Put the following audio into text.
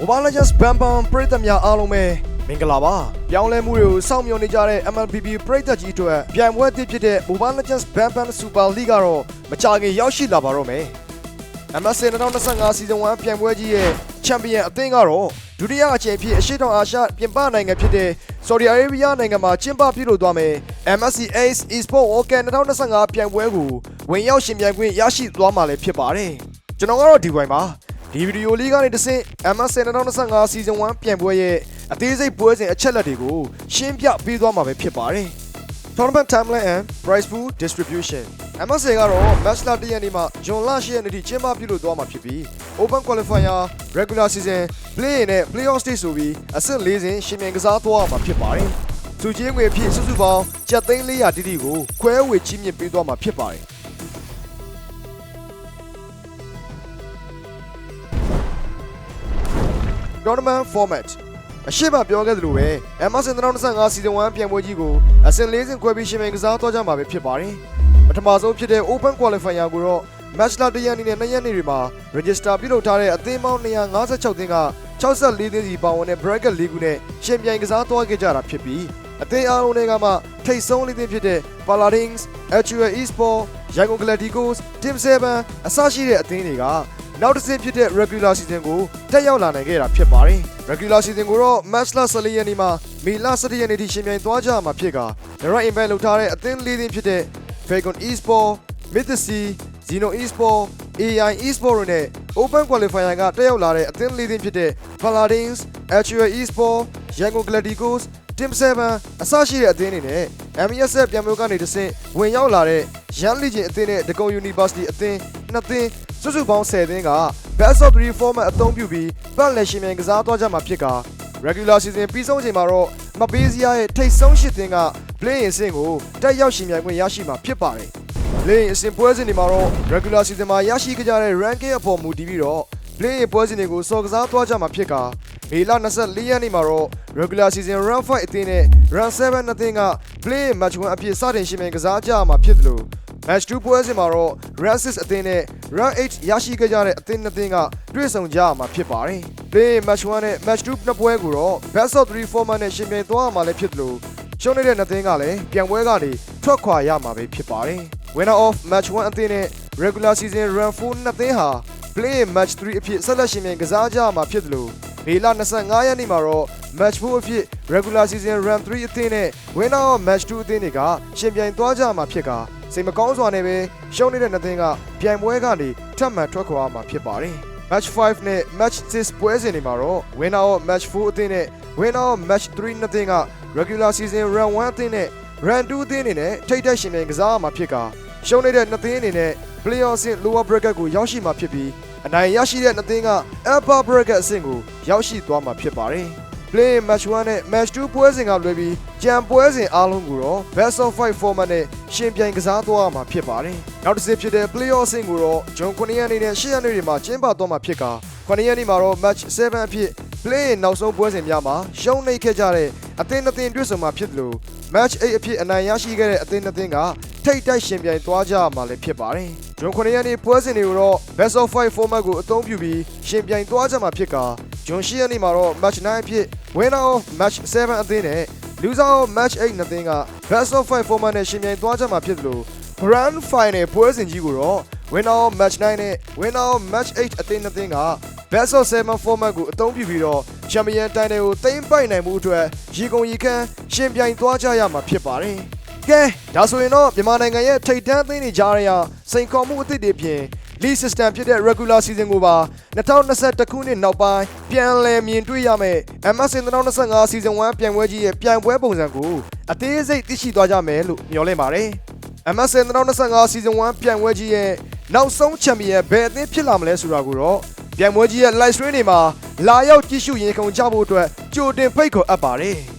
Mobile Legends Bam Bam ပရိသတ်များအားလုံးပဲမင်္ဂလာပါပြောင်းလဲမှုတွေကိုစောင့်မျှော်နေကြတဲ့ MLBB ပရိသတ်ကြီးတို့ပြိုင်ပွဲအသစ်ဖြစ်တဲ့ Mobile Legends Bam Bam Super League ကတော့မကြာခင်ရောက်ရှိလာပါတော့မယ် MSN 2025 Season 1ပြိုင်ပွဲကြီးရဲ့ချန်ပီယံအသင်းကတော့ဒုတိယအကြိမ်ဖြစ်အရှိတောင်အာရှပြင်ပနိုင်ငံဖြစ်တဲ့ Saudi Arabia နိုင်ငံမှာကျင်းပပြုလုပ်သွားမယ် MSC Ace Esport World Cup 2025ပြိုင်ပွဲကိုဝင်ရောက်ရှင်ပြိုင်ခွင့်ရရှိသွားမှာလည်းဖြစ်ပါတယ်ကျွန်တော်ကတော့ဒီဝိုင်ပါ ဒီဗီဒီယိုလေးကနေတစ်ဆင့် MSN 2025 Season 1ပြိုင်ပွဲရဲ့အသေးစိတ်ပွဲစဉ်အချက်လက်တွေကိုရှင်းပြပေးသွားမှာပဲဖြစ်ပါတယ် Tournament timeline and prize pool distribution MSA ကတော့ match လ1ရက်နေ့မှဇွန်လ10ရက်နေ့ထိကျင်းပပြုလုပ်သွားမှာဖြစ်ပြီး Open Qualifier Regular Season Play နဲ့ Playoff Stage ဆိုပြီးအဆင့်၄ဆင့်ရှင်မြန်ကစားသွားမှာဖြစ်ပါတယ်။သူချင်းငွေအဖြစ်စုစုပေါင်းကျပ်သိန်း400တိတိကိုခွဲဝေချီးမြှင့်ပေးသွားမှာဖြစ်ပါတယ်။ Tournament Format အရှိမပြောခဲ့သလိုပဲ MSN 2025 Season 1ပြိုင်ပွဲကြီးကိုအဆင့်၄ဆင့်ခွဲပြီးရှင်မြန်ကစားသွားကြမှာပဲဖြစ်ပါတယ်။ပထမဆုံးဖြစ်တဲ့ Open Qualifier ကိုတော့ match လ1ရက်နေ့နဲ့2ရက်နေ့တွေမှာ register ပြုလုပ်ထားတဲ့အသင်းပေါင်း256သင်းက64သင်းစီပါဝင်တဲ့ bracket ၄ခုနဲ့ရှင်ပြိုင်ကစားသွားခဲ့ကြတာဖြစ်ပြီးအသင်းအားလုံးတွေကမှထိတ်ဆုံးလေးသင်းဖြစ်တဲ့ Paladins, Actual Esport, Yangon Galacticos, Team 7အစရှိတဲ့အသင်းတွေက နောက်တစ်ဆင့်ဖြစ်တဲ့ regular season ကိုတက်ရောက်လာနိုင်ခဲ့တာဖြစ်ပါတယ်။ regular season ကိုတော့ match လ14ရက်နေ့မှာမေလ17ရက်နေ့ထိရှင်ပြိုင်သွားကြမှာဖြစ်က direct invite လုပ်ထားတဲ့အသင်း၄သင်းဖြစ်တဲ့ Falcon Esport, Mythsy, Zeno Esport, AI Esport တို့နဲ့ Open Qualifier ကတက်ရောက်လာတဲ့အသင်း၄သင်းဖြစ်တဲ့ Paladins, Actual Esport, Yangon Galacticos, Team 7အစရှိတဲ့အသင်းတွေနဲ့ MSF ပြန်မျိုးကနေတစ်ဆင့်ဝင်ရောက်လာတဲ့ Young Legion အသင်းနဲ့ The Go University အသင်းနှစ်သင်း စုစုပေါင်း10သင်းက Best of 3 format အသုံးပြုပြီးပတ်လက်ရှင်မြန်ကစားသွားကြမှာဖြစ်က regular season ပြီးဆုံးချိန်မှာတော့မပေးစရာရဲ့ထိတ်ဆုံးရှစ်သင်းက play အဆင့်ကိုတက်ရောက်ရှင်မြန်ခွင့်ရရှိမှာဖြစ်ပါတယ်။ play အဆင့်ပွဲစဉ်တွေမှာတော့ regular season မှာရရှိကြတဲ့ ranking အပေါ်မူတည်ပြီးတော့ play ပွဲစဉ်တွေကိုစော်ကစားသွားကြမှာဖြစ်ကမေလ24ရက်နေ့မှာတော့ regular season run 5အသင်းနဲ့ run 7အသင်းက play match 1အဖြစ်စတင်ရှင်မြန်ကစားကြမှာဖြစ်တယ်လို့ match 2ပွဲစဉ်မှာတော့ run 6အသင်းနဲ့ run 8ရရှိခဲ့ကြတဲ့အသင်းနှစ်သင်းကတွေ့ဆုံကြရမှာဖြစ်ပါတယ်။ play match 1နဲ့ match 2နှစ်ပွဲကိုတော့ best of 3 format နဲ့ရှင်ပြိုင်သွားရမှာလည်းဖြစ်တယ်လို့ရှုံးနေတဲ့နှစ်သင်းကလည်းပြန်ပွဲကနေထွက်ခွာရမှာပဲဖြစ်ပါတယ်။ winner of match 1အသင်းနဲ့ regular season run 4နှစ်သင်းဟာ play match 3အဖြစ်ဆက်လက်ရှင်ပြိုင်ကစားကြရမှာဖြစ်တယ်လို့ မေလ25ရက်နေ့မှာတော့ match 4အဖြစ် regular season run 3အသင်းနဲ့ winner of match 2အသင်းတွေကရှင်ပြိုင်သွားကြမှာဖြစ်ကစိတ်မကောင်းစွာနဲ့ပဲရှုံးနေတဲ့နှစ်သင်းကပြိုင်ပွဲကနေထပ်မံထွက်ခွာမှာဖြစ်ပါတယ်။ match 5နဲ့ match 6ပွဲစဉ်တွေမှာတော့ winner of match 4အသင်းနဲ့ winner of match 3နှစ်သင်းက regular season run 1အသင်းနဲ့ run 2အသင်းတွေနဲ့ထိတ်တက်ရှင်ပြိုင်ကစားမှာဖြစ်ကရှုံးနေတဲ့နှစ်သင်းအနေနဲ့ playoff ဆင့် lower bracket ကိုရောက်ရှိမှာဖြစ်ပြီး အနိုင်ရရှိတဲ့နှစ်သင်းက upper bracket အဆင့်ကိုရောက်ရှိသွားမှာဖြစ်ပါတယ်။ play match 1နဲ့ match 2ပွဲစဉ်ကလွဲပြီးကြံပွဲစဉ်အားလုံးကိုတော့ best of 5 format နဲ့ရှင်ပြိုင်ကစားသွားမှာဖြစ်ပါတယ်။နောက်တစ်ဆင့်ဖြစ်တဲ့ playoff ဆင့်ကိုတော့ဂျွန်9ရက်နေ့နဲ့10ရက်နေ့တွေမှာကျင်းပသွားမှာဖြစ်က9ရက်နေ့မှာတော့ match 7အဖြစ် play နောက်ဆုံးပွဲစဉ်များမှာရှုံးနိမ့်ခဲ့ကြတဲ့အသင်းနှစ်သင်းတွေ့ဆုံမှာဖြစ်တယ်လို့ match 8အဖြစ်အနိုင်ရရှိခဲ့တဲ့အသင်းနှစ်သင်းကထိတ်တိုက်ရှင်ပြိုင်သွားကြမှာလည်းဖြစ်ပါတယ်။ ဂျွန်9ရက်နေ့ပွဲစဉ်တွေကိုတော့ best of 5 format ကိုအသုံးပြုပြီးရှင်ပြိုင်သွားကြမှာဖြစ်ကဂျွန်10ရက်နေ့မှာတော့ match 9အဖြစ် winner of match 7အသင်းနဲ့ loser of match 8နှစ်သင်းက best of 5 format နဲ့ရှင်ပြိုင်သွားကြမှာဖြစ်တယ်လို့ grand final ပွဲစဉ်ကြီးကိုတော့ winner of match 9နဲ့ winner of match 8အသင်းနှစ်သင်းက best of 7 format ကိုအသုံးပြုပြီးတော့ champion title ကိုသိမ်းပိုက်နိုင်မှုအတွက်ရေကုန်ရေခမ်းရှင်ပြိုင်သွားကြရမှာဖြစ်ပါတယ်။ ကဲဒါဆိုရင်တော့မြန်မာနိုင်ငံရဲ့ထိပ်တန်းအသင်းတွေကြားရစိန်ခေါ်မှုအသစ်တွေပြင် league system ဖြစ်တဲ့ regular season ကိုပါ2021ခုနှစ်နောက်ပိုင်းပြန်လည်မြင်တွေ့ရမယ် MSN 2025 season 1ပြိုင်ပွဲကြီးရဲ့ပြိုင်ပွဲပုံစံကိုအသေးစိတ်သိရှိသွားကြမယ်လို့မျှော်လင့်ပါတယ်။ MSN 2025 season 1ပြိုင်ပွဲကြီးရဲ့နောက်ဆုံးချန်ပီယံဘယ်အသင်းဖြစ်လာမလဲဆိုတာကိုတော့ပြိုင်ပွဲကြီးရဲ့ live stream တွေမှာလာရောက်ကြည့်ရှုရင်ခုန်ကြဖို့အတွက်ကြိုတင်ဖိတ်ခေါ်အပ်ပါတယ်။